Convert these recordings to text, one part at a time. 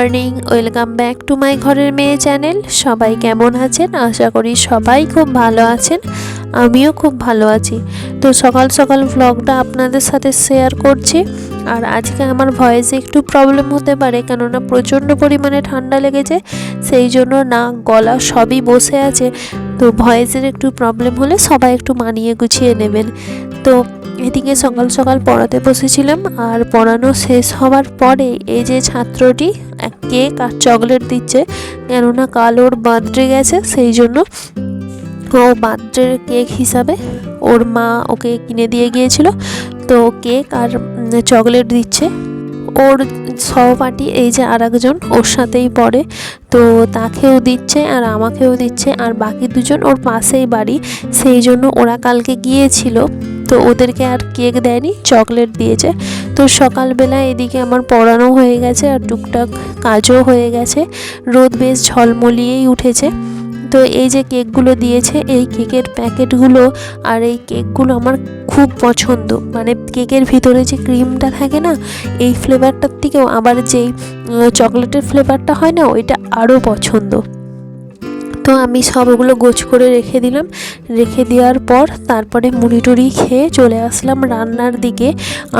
Morning, welcome back to my ঘরের মেয়ে channel. সবাই কেমন আছেন? আশা করি সবাই খুব ভালো আছেন। আমিও খুব ভালো আছি। তো সকাল সকাল ভ্লগটা আপনাদের সাথে শেয়ার করছি। আর আজকে আমার ভয়েসে একটু প্রবলেম হতে পারে, কেননা প্রচণ্ড পরিমাণে ঠান্ডা লেগেছে, সেই জন্য না, গলা সবই বসে আছে। তো ভয়েসের একটু প্রবলেম হলে সবাই একটু মানিয়ে গুছিয়ে নেবেন। তো এদিকে সকাল সকাল পড়াতে বসেছিলাম আর পড়ানো শেষ হওয়ার পরে এই যে ছাত্রটি কেক আর চকলেট দিচ্ছে, কেননা কাল ওর বার্থডে গেছে, সেই জন্য ও বার্থডে কেক হিসাবে ওর মা ওকে কিনে দিয়ে গিয়েছিল। তো কেক আর চকলেট দিচ্ছে। ওর সহপাঠী এই যে আর একজন ওর সাথেই পড়ে, তো তাকেও দিচ্ছে আর আমাকেও দিচ্ছে আর বাকি দুজন ওর পাশেই বাড়ি, সেই জন্য ওরা কালকে গিয়েছিল। তো ওদেরকে আর কেক দেয়নি, চকলেট দিয়েছে। তো সকালবেলা এদিকে আমার পড়ানো হয়ে গেছে আর টুকটাক কাজও হয়ে গেছে। রোদ বেশ ঝলমলিয়েই উঠেছে। তো এই যে কেকগুলো দিয়েছে, এই কেকের প্যাকেটগুলো আর এই কেকগুলো আমার খুব পছন্দ। মানে কেকের ভিতরে যে ক্রিমটা থাকে না, এই ফ্লেভারটার থেকেও আবার যেই চকলেটের ফ্লেভারটা হয় না, ওইটা আরও পছন্দ। তো আমি সবগুলো গোছ করে রেখে দিলাম। রেখে দেওয়ার পর তারপরে মুড়ি টুড়ি খেয়ে চলে আসলাম রান্নার দিকে।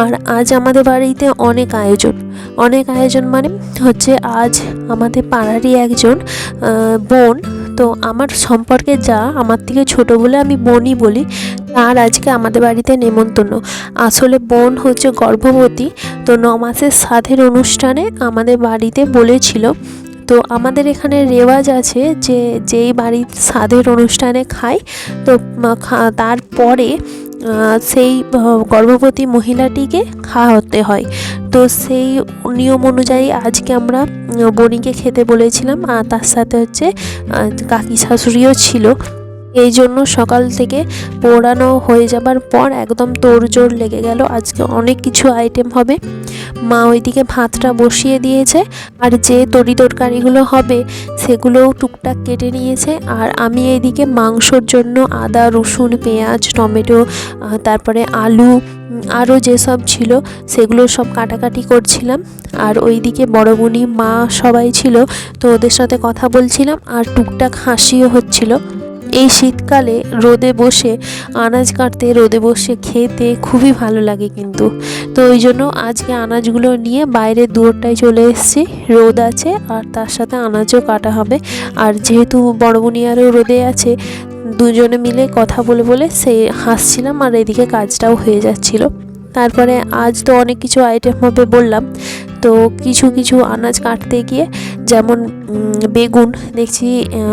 আর আজ আমাদের বাড়িতে অনেক আয়োজন। অনেক আয়োজন মানে হচ্ছে আজ আমাদের পাড়ারই একজন বোন তো আমার সম্পর্কে যা আমার থেকে ছোট বলে আমি বোনই বলি, তার আজকে আমাদের বাড়িতে নেমন্তন্ন। আসলে বোন হচ্ছে গর্ভবতী, তো ন মাসের সাধের অনুষ্ঠানে আমাদের বাড়িতে বলেছিল। তো আমাদের এখানে রেওয়াজ আছে যে, যেই বাড়ির সাধের অনুষ্ঠানে খায়, তো তারপরে সেই গর্ভবতী মহিলাটিকে খাওয়াতে হয়। তো সেই নিয়ম অনুযায়ী আজকে আমরা বনিকে খেতে বলেছিলাম, আর তার সাথে হচ্ছে কাকি শাশুড়িও ছিল। এই জন্য সকাল থেকে পোড়ানো হয়ে যাবার পর একদম তোড়জোড় লেগে গেল। আজকে অনেক কিছু আইটেম হবে। মা ওইদিকে ভাতটা বসিয়ে দিয়েছে। আর যে তরি তরকারিগুলো হবে, সেগুলোও টুকটাক কেটে নিয়েছে। আর আমি এইদিকে মাংসর জন্য আদা, রসুন, পেঁয়াজ, টমেটো তারপরে আলু আরও যেসব ছিল, সেগুলো সব কাটাকাটি করছিলাম। আর ওইদিকে বড় বোনি, মা সবাই ছিল, তো ওদের সাথে কথা বলছিলাম। আর টুকটাক হাসিও হচ্ছিল। এই শীতকালে রোদে বসে, আনাজ কাটতে, রোদে বসে খেতে খুবই ভালো লাগে কিন্তু। তো ওই জন্য আজকে আনাজগুলো নিয়ে বাইরে দুয়ারটায় চলে এসেছি, রোদ আছে আর তার সাথে আনাজও কাটা হবে। আর যেহেতু বড় বুনিয়ারও রোদে আছে, দুজনে মিলে কথা বলে বলে সে হাসছিলাম আর এদিকে কাজটাও হয়ে যাচ্ছিল। তারপরে আজ তো অনেক কিছু আইটেম হবে বললাম। তো কিছু কিছু আনাজ কাটতে গিয়ে যেমন বেগুন দেখছি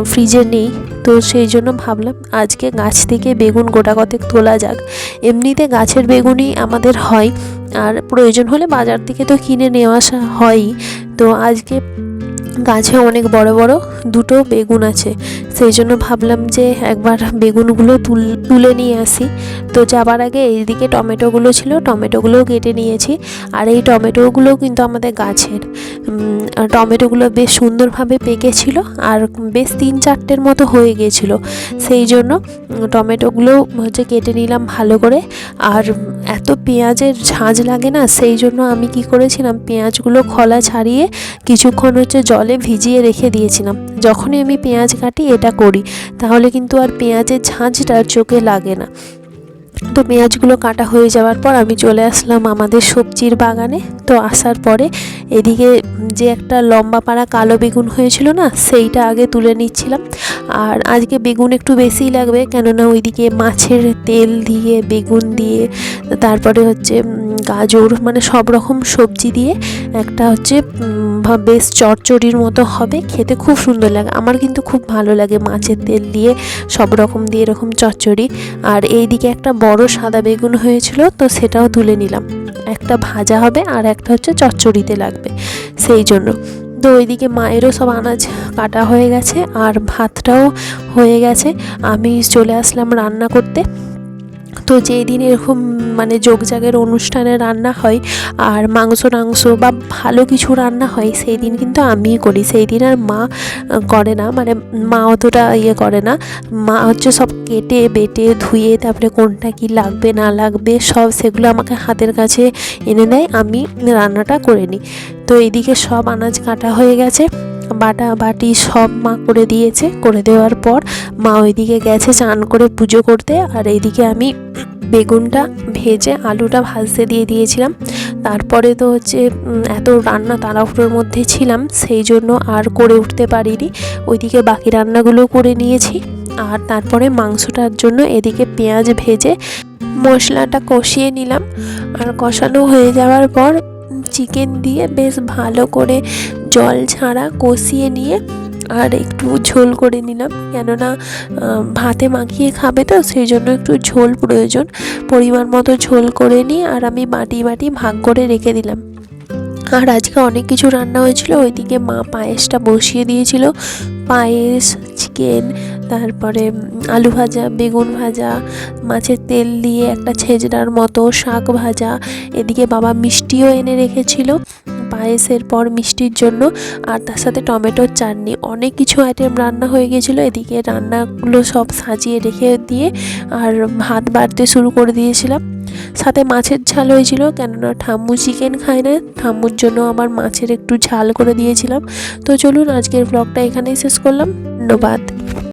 ফ্রিজে নেই। তো সেই জন্য ভাবলাম আজকে গাছ থেকে বেগুন গোটা কতেক তোলা যাক। এমনিতে গাছের বেগুনই আমাদের হয়। আর প্রয়োজন হলে বাজার থেকে তো কিনে নেওয়া আসা হয়ই। তো আজকে গাছে অনেক বড় বড় দুটো বেগুন আছে। সেই জন্য ভাবলাম যে একবার বেগুনগুলো তুল, তুলে নিয়ে আসি। তো যাবার আগে এইদিকে টমেটোগুলো ছিল, টমেটোগুলোও কেটে নিয়েছি। আর এই টমেটোগুলোও কিন্তু আমাদের গাছের। টমেটোগুলো বেশ সুন্দরভাবে পেকেছিল আর বেশ তিন চারটের মতো হয়ে গিয়েছিল। সেই জন্য টমেটোগুলো হচ্ছে কেটে নিলাম ভালো করে। আর এত পেঁয়াজের ঝাঁঝ লাগে না, সেই জন্য আমি কি করেছিলাম, পেঁয়াজগুলো খলা ছাড়িয়ে কিছুক্ষণ হচ্ছে জলে ভিজিয়ে রেখে দিয়েছিলাম। যখনই আমি পেঁয়াজ কাটি, এটা করি। তাহলে কিন্তু আর পেঁয়াজের ঝাঁঝটা চোখে লাগে না। তো পেঁয়াজগুলো কাটা হয়ে যাওয়ার পর আমি চলে আসলাম আমাদের সবজির বাগানে। তো আসার পরে এদিকে যে একটা লম্বা পাড়া কালো বেগুন হয়েছিল না, সেইটা আগে তুলে নিচ্ছিলাম। আর আজকে বেগুন একটু বেশিই লাগবে, কেননা ওইদিকে মাছের তেল দিয়ে, বেগুন দিয়ে, তারপরে হচ্ছে গাজর মানে সব রকম সবজি দিয়ে, একটা হচ্ছে বেশ চটচড়ির মতো হবে, খেতে খুব সুন্দর লাগে। আমার কিন্তু খুব ভালো লাগে মাছের তেল দিয়ে, সব রকম দিয়ে এরকম চচ্চড়ি আর এইদিকে একটা বড় সাদা বেগুন হয়েছিল, তো সেটাও তুলে নিলাম। একটা ভাজা হবে আর একটা হচ্ছে চচ্চড়িতে লাগবে, সেই জন্য। তো ওইদিকে মায়েরও সব আনাজ কাটা হয়ে গেছে, আর ভাতটাও হয়ে গেছে। আমি চলে আসলাম রান্না করতে। তো যেই দিন এরকম মানে যোগজাগের অনুষ্ঠানে রান্না হয় আর মাংস টাংস বা ভালো কিছু রান্না হয়, সেই দিন কিন্তু আমিই করি। সেই দিন আর মা করে না মানে মা অতটা ইয়ে করে না। মা হচ্ছে সব কেটে, বেটে, ধুয়ে, তারপরে কোনটা কি লাগবে, না লাগবে, সব সেগুলো আমাকে হাতের কাছে এনে দেয়। আমি রান্নাটা করে নিই। তো এদিকে সব আনাজ কাটা হয়ে গেছে। বাটা বাটি সব মা করে দিয়েছে। করে দেওয়ার পর মা ওইদিকে গেছে চান করে পুজো করতে। আর এইদিকে আমি বেগুনটা ভেজে আলুটা ভাজতে দিয়ে দিয়েছিলাম। তারপরে তো হচ্ছে এত রান্না তাড়াহুড়োর মধ্যে ছিলাম, সেই জন্য আর করে উঠতে পারিনি। ওইদিকে বাকি রান্নাগুলো করে নিয়েছি। আর তারপরে মাংসটার জন্য এদিকে পেঁয়াজ ভেজে মশলাটা কষিয়ে নিলাম। আর কষানো হয়ে যাওয়ার পর চিকেন দিয়ে বেশ ভালো করে জল ছাড়া কষিয়ে নিয়ে আর একটু ঝোল করে নিলাম। কেননা ভাতে মাখিয়ে খাবে তো, সেই জন্য একটু ঝোল প্রয়োজন। পরিমাণ মতো ঝোল করে নিই আর আমি বাটি বাটি ভাগ করে রেখে দিলাম। আর আজকে অনেক কিছু রান্না হয়েছিল। ওইদিকে মা পায়েসটা বসিয়ে দিয়েছিল। পায়েস চিকেন তারপরে আলু ভাজা, বেগুন ভাজা, মাছের তেল দিয়ে একটা ছেজড়ার মতো শাক ভাজা। এদিকে বাবা মিষ্টিও এনে রেখেছিল পায়েসের পর মিষ্টির জন্য। আর তার সাথে টমেটোর চাটনি। অনেক কিছু আইটেম রান্না হয়ে গেছিল। এদিকে রান্নাগুলো সব সাজিয়ে রেখে দিয়ে আর ভাত বাড়তে শুরু করে দিয়েছিলাম। সাথে মাছের ঝাল হয়েছিল, কেননা ঠাম্মু চিকেন খায় না। ঠাম্মুর জন্য আমার মাছের একটু ঝাল করে দিয়েছিলাম। তো চলুন, আজকের ব্লগটা এখানেই শেষ করলাম। ধন্যবাদ।